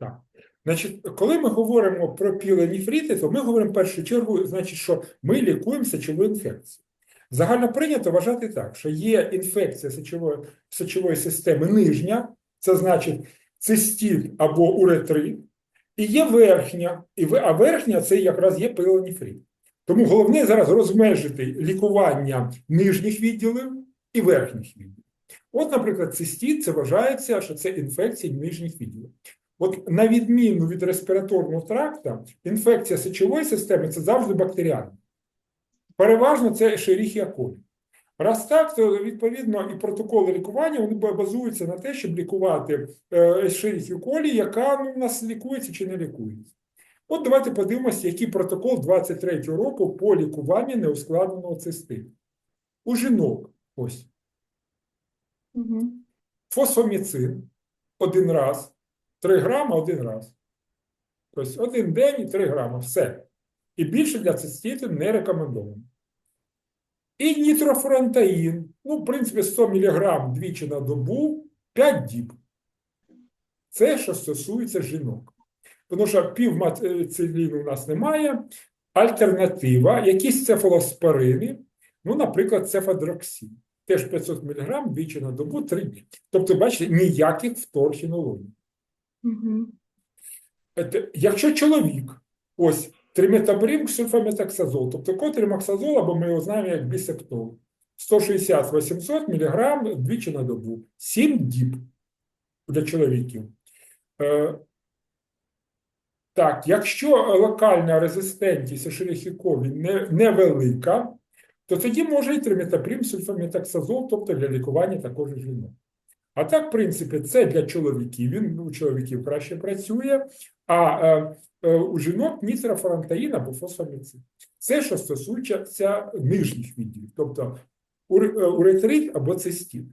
Так. Значить, коли ми говоримо про піленіфрити, то ми говоримо в першу чергу, значить, що ми лікуємо сечову інфекцію. Загально прийнято вважати так, що є інфекція сечової, сечової системи нижня, це значить цистит або уретрит, і є верхня, і а верхня це якраз є піленіфрит. Тому головне зараз розмежити лікування нижніх відділів і верхніх відділів. От, наприклад, цистит, це вважається, що це інфекція нижніх відділів. От на відміну від респіраторного тракта, інфекція сечової системи це завжди бактеріальна. Переважно це Escherichia coli. Раз так, то відповідно і протоколи лікування вони базуються на те, щоб лікувати Escherichia coli, яка ну, у нас лікується чи не лікується. От давайте подивимося, який протокол 23-го року по лікуванню неускладненого циститу. У жінок ось Угу. фосфоміцин один раз, 3 грама один раз. Тобто один день і 3 грама, все. І більше для циститу не рекомендовано. І нітрофурантаїн, ну, в принципі, 100 мг двічі на добу, 5 діб. Це, що стосується жінок. Тому що півмациліну у нас немає. Альтернатива, якісь цефалоспорини, ну, наприклад, цефадроксин. Теж 500 мг двічі на добу, 3 дні. Тобто, бачите, ніяких вторхінологій. Угу. Якщо чоловік, ось триметабрим сульфаметаксазол, тобто котримаксазол, або ми його знаємо як бісептол, 160-800 мг двічі на добу, 7 діб для чоловіків. Е, так, якщо локальна резистентність ешерихікові не, невелика, то тоді може і триметаприм сульфаметаксазол, тобто для лікування також жінок. А так, в принципі, це для чоловіків. Він у чоловіків краще працює, а е, е, у жінок нітрофорантаїн або фосфоміцин. Це, що стосується нижніх відділів, тобто е, уретрит або цистит.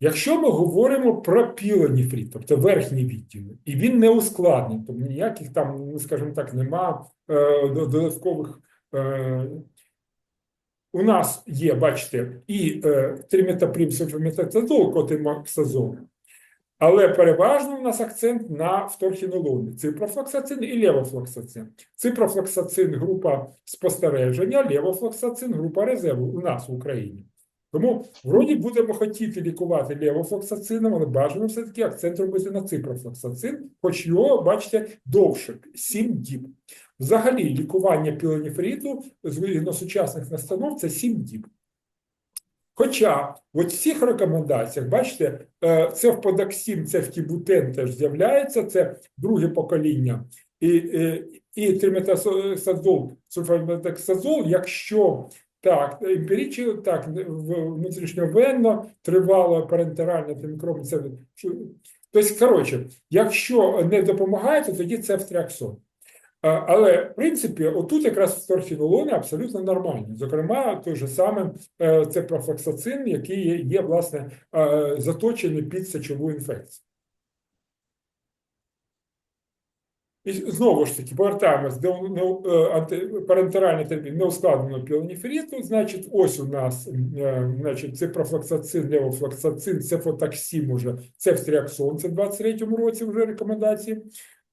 Якщо ми говоримо про пілоніфрит, тобто верхні відділи, і він не ускладнений, тобто ніяких там, ну, скажімо так, нема е, додаткових. Е, у нас є, бачите, і е, триметаприм сульфаметацазол, котимоксазол, але переважно у нас акцент на вторхінолоні. Ципрофлоксацин і левофлоксацин. Ципрофлоксацин – група спостереження, левофлоксацин – група резерву у нас в Україні. Тому вроді будемо хотіти лікувати левофлоксацином, але бажано все-таки акцент робити на ципрофлоксацин, хоч його, бачите, довше – 7 діб. Взагалі, лікування піленіфриту згідно сучасних настанов це 7 діб. Хоча в всіх рекомендаціях, бачите, е, це в подаксім, це в тібутен теж з'являється, це друге покоління. І, і, і триметасазол, сульфаметаксазол, якщо так, емпірічно, так, внутрішньовенно, тривало парентеральне тимікром, це Тобто, коротше, якщо не допомагає, то тоді це втряксон. Але, в принципі, отут якраз торфінолони абсолютно нормальні. Зокрема, той же самий е, це профлоксацин, який є, власне, е, заточений під сечову інфекцію. І знову ж таки, повертаємось до е, парентеральної терапії неускладненого піленіферіту. Значить, ось у нас е, значить, це профлоксацин, левофлоксацин, цефотаксим уже, цефтріаксон, це в 23-му році вже рекомендації.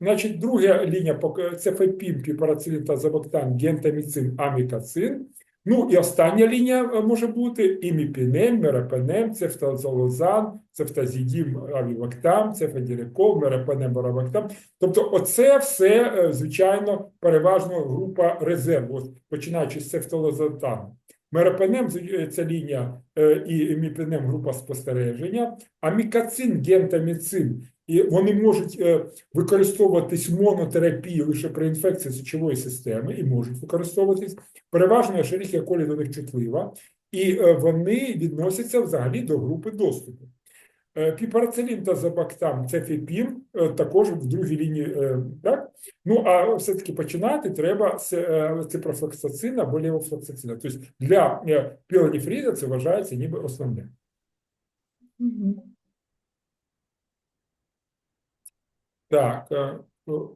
Значить, друга лінія це фепім, піпарацилін та забоктан, гентаміцин, амікацин. Ну і остання лінія е, може бути іміпінем, мерапенем, цефтазолозан, цефтазідім, авівактам, цефадірикол, мерапенем, боравактам. Тобто, оце все, е, звичайно, переважно група резерву, починаючи з цефталозатану. Мерапенем – це лінія е, і міпенем – група спостереження, а мікацин, гентаміцин, і вони можуть е, використовуватись в монотерапії лише при інфекції сечової системи і можуть використовуватись. Переважно шеріхія колі до них чутлива, і вони відносяться взагалі до групи доступу. Е, та забактам це фіпін, е, також в другій лінії. е, Так? Ну, а все-таки починати треба з ципрофлоксацина або левофлоксацина. Тобто для піленіфріда це вважається ніби основне. Так,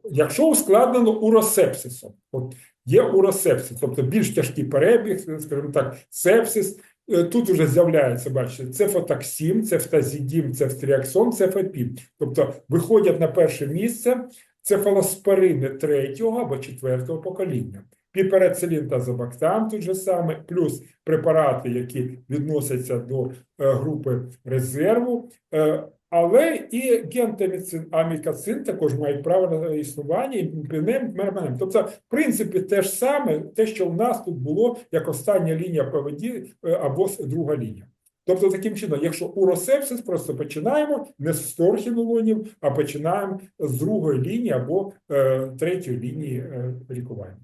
якщо ускладнено уросепсисом, от є уросепсис, тобто більш тяжкий перебіг, скажімо так, сепсис, тут вже з'являється, бачите, цефотаксім, цефтазідім, цефтріаксон, цефепін. Тобто виходять на перше місце цефалоспорини третього або четвертого покоління. Піперецилін та зобактам тут же саме, плюс препарати, які відносяться до е, групи резерву, е, але і гентаміцин, амікацин також мають право на існування, і пінем. Тобто, в принципі, те ж саме, те, що в нас тут було як остання лінія поведі е, або друга лінія. Тобто, таким чином, якщо уросепсис, просто починаємо не з торхінолонів, а починаємо з другої лінії або е, третьої лінії е, лікування.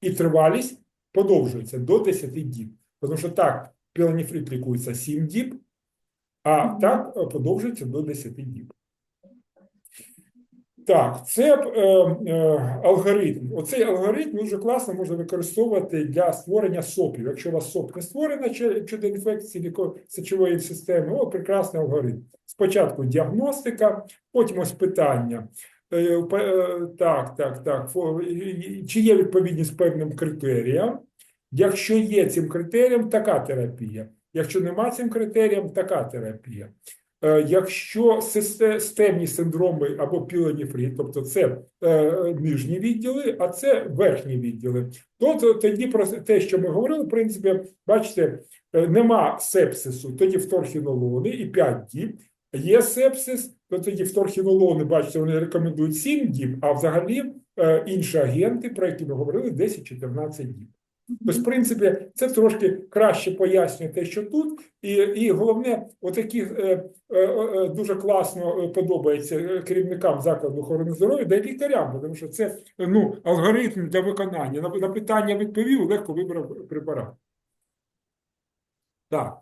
І тривалість подовжується до 10 діб. Тому що так, піленіфрит лікується 7 діб, а так е, подовжується до 10 діб. Так, це е, е, алгоритм. Оцей алгоритм дуже класно можна використовувати для створення сопів. Якщо у вас соп не створена щодо інфекції сечової системи, о, прекрасний алгоритм. Спочатку діагностика, потім ось питання. Е, е, Так, так, так. Чи є відповідність певним критеріям? Якщо є цим критеріям, така терапія. Якщо нема цим критеріям, така терапія. Е, Якщо систе- системні синдроми або піленіфрит, тобто це е, нижні відділи, а це верхні відділи, то то- тоді про те, що ми говорили, в принципі, бачите, е, нема сепсису, тоді вторхінолони і 5 діб. Є сепсис, то тоді вторхінолони, бачите, вони рекомендують 7 діб, а взагалі інші агенти, про які ми говорили, 10-14 діб. Тобто, в принципі, це трошки краще пояснює те, що тут, і, і головне, отакі е, е, е, дуже класно е, подобається е, керівникам закладу охорони здоров'я, да й лікарям, тому що це ну, алгоритм для виконання. На, на питання відповів, легко вибрав препарат. Так.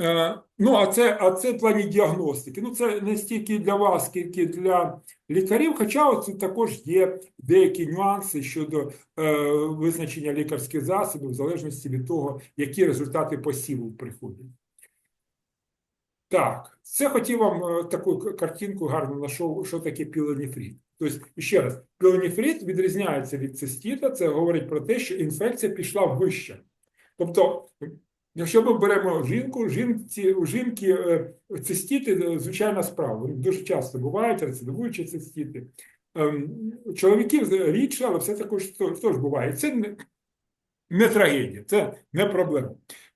Е, ну, а це, а це плані діагностики. Ну, це не стільки для вас, скільки для лікарів, хоча тут також є деякі нюанси щодо е, визначення лікарських засобів, в залежності від того, які результати посіву приходять. Так, це хотів вам е, таку картинку гарно знайшов, що таке піленіфрит. Тобто, ще раз, піленіфрит відрізняється від цистіта, це говорить про те, що інфекція пішла вище. Тобто, якщо ми беремо жінку, жінці, у жінки е, цистіти е, звичайна справа. Дуже часто бувають, рецидивуючі цистіти. Ем, Чоловіків рідше, але все також теж буває. Це не, не трагедія, це не проблема.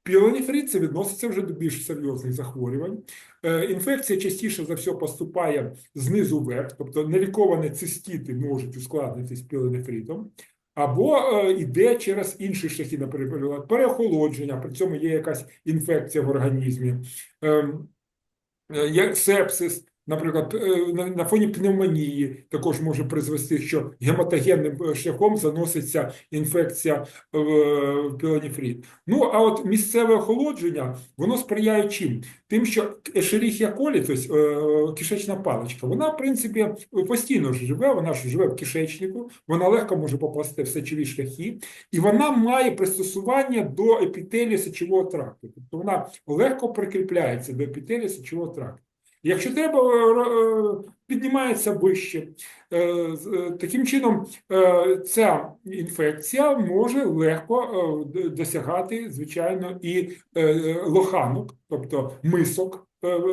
Піелоніфрит це відноситься вже до більш серйозних захворювань. Е, Інфекція частіше за все поступає знизу вверх, тобто неліковані цистіти можуть ускладнитись піелоніфритом, або е, йде через інші шляхи, наприклад, переохолодження, при цьому є якась інфекція в організмі, ем, е, сепсис, наприклад, е, на, фоні пневмонії також може призвести, що гематогенним е, шляхом заноситься інфекція в, в. Ну, а от місцеве охолодження, воно сприяє чим? Тим, що Escherichia coli, тобто е, кишечна паличка, вона, в принципі, постійно живе, вона ж живе в кишечнику, вона легко може попасти в сечові шляхи, і вона має пристосування до епітелію сечового тракту. Тобто вона легко прикріпляється до епітелію сечового тракту. Якщо треба, е, е, піднімається вище. Е, Таким чином, ця інфекція може легко досягати, звичайно, і лоханок, тобто мисок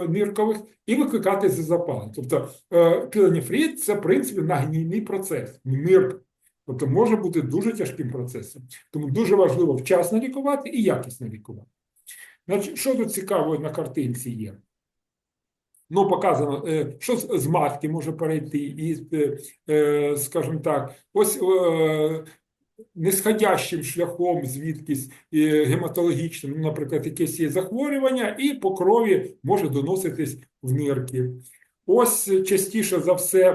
ниркових, і викликати запалення. Тобто е, це, в принципі, нагнійний процес, нирк. Тобто може бути дуже тяжким процесом. Тому дуже важливо вчасно лікувати і якісно лікувати. Значить, що тут цікаво на картинці є? Ну, показано, е, що з матки може перейти, і, е, е, скажімо так, ось нисходящим шляхом, звідкись гематологічним, ну, наприклад, якесь є захворювання, і по крові може доноситись в нирки. Ось частіше за все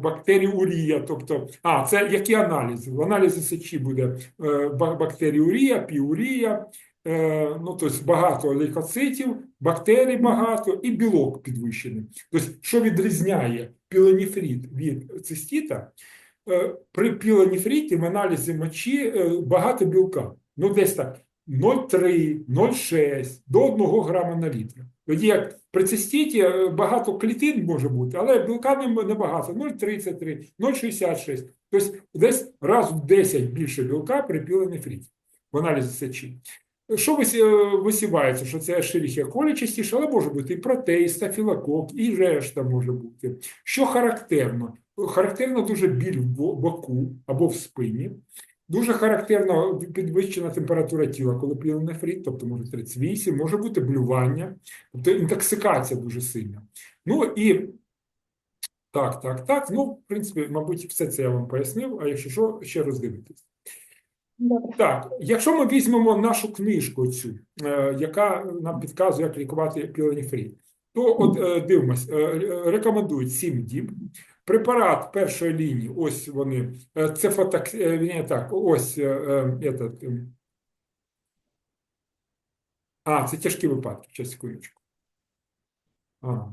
бактеріурія, тобто, а, це які аналізи? В аналізі сечі буде ба- бактеріурія, піурія, ну, тобто багато лейкоцитів, бактерій багато і білок підвищений. Тобто, що відрізняє піленіфрит від цистіта, е, при піленіфриті в аналізі мочі е, багато білка. Ну, десь так 0,3, 0,6 до 1 грама на літр. Тоді як при цистіті е, багато клітин може бути, але білка небагато 0,33, 0,66. Тобто десь раз в 10 більше білка при піленіфриті в аналізі сечі. Що висівається, що це Escherichia coli частіше, але може бути і протей, і стафілокок, і решта може бути. Що характерно? Характерно дуже біль в боку або в спині. Дуже характерно підвищена температура тіла, коли піленефрит, тобто може 38, може бути блювання, тобто інтоксикація дуже сильна. Ну і так, так, так. Ну, в принципі, мабуть, все це я вам пояснив, а якщо що, ще роздивитись. Добре. Так, якщо ми візьмемо нашу книжку цю, е, яка нам підказує, як лікувати піленіфрит, то от е, дивимось, е, рекомендують 7 діб. Препарат першої лінії, ось вони, це фоток, е, ні, так, ось этот, е, а, це тяжкі випадки, ще секундочку. Ага.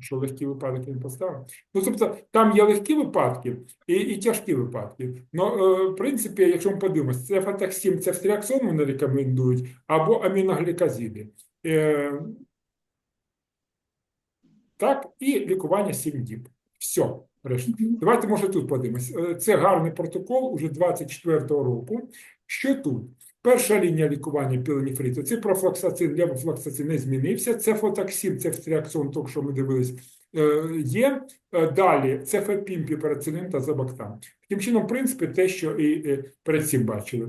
Що легкі випадки він поставив. Ну, тобто, там є легкі випадки і, і тяжкі випадки. Ну, е, в принципі, якщо ми подивимося, це фатаксім, це фтріаксон вони рекомендують, або аміноглікозиди. Е, так, і лікування 7 діб. Все, решта. Мгм. Давайте, може, тут подивимось. Е, Це гарний протокол уже 24-го року. Що тут? Перша лінія лікування пілоніфриту – це профлаксацин, левофлаксацин не змінився. Це фотоксин, це фтріаксон, то, що ми дивились, є. Е, Далі це фепім, піперацилин та забактан. Таким чином, в принципі, те, що і е, перед цим бачили.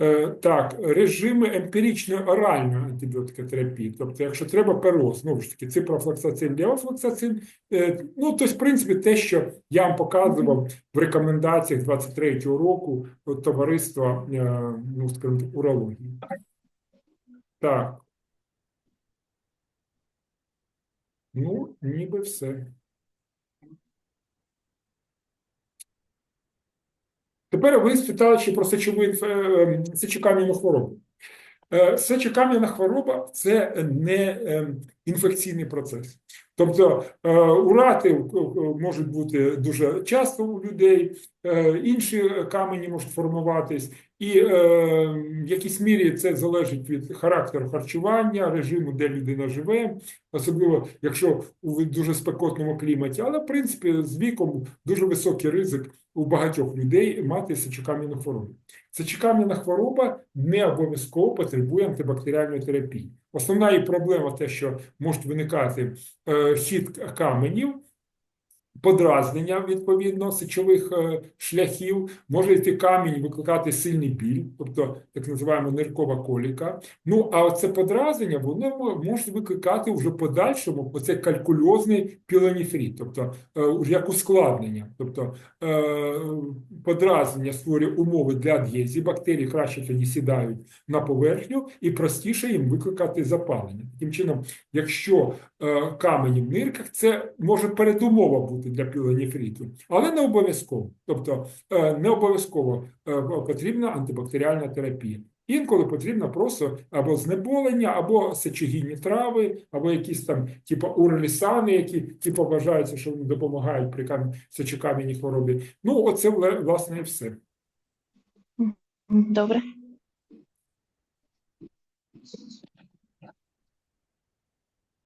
Е, Так, режими емпіричної оральної антибіотикотерапії, тобто, якщо треба перо, знову ж таки, ципрофлоксацин, левофлоксацин, Е, Ну, тобто, в принципі, те, що я вам показував в рекомендаціях 23-го року товариства, е, ну, урології. Так. Ну, ніби все. Тепер ви спитали ще про сечову е, сечокам'яну хворобу. Е, Сечокам'яна хвороба це не е, інфекційний процес. Тобто е, урати е, можуть бути дуже часто у людей, е, інші камені можуть формуватись, і в якійсь мірі це залежить від характеру харчування, режиму, де людина живе, особливо якщо у дуже спекотному кліматі. Але в принципі з віком дуже високий ризик у багатьох людей мати сечокам'яну хворобу. Сечокам'яна хвороба не обов'язково потребує антибактеріальної терапії. Основна її проблема те, що можуть виникати е, хід каменів, подразнення відповідно сечових е, шляхів, може йти камінь, викликати сильний біль, тобто так називаємо ниркова коліка. Ну а це подразнення воно може викликати вже подальшому оце калькульозний пілоніфрит, тобто е, як ускладнення. Тобто е, подразнення створює умови для адгезії, бактерії краще тоді сідають на поверхню і простіше їм викликати запалення. Таким чином, якщо камені в нирках, це може передумова бути для пілоніфриту, але не обов'язково. Тобто е, не обов'язково е, потрібна антибактеріальна терапія. Інколи потрібно просто або знеболення, або сечогінні трави, або якісь там, типу урелісани, які типу вважаються, що вони допомагають при кам... сечокам'яній хворобі. Ну, оце власне і все. Добре.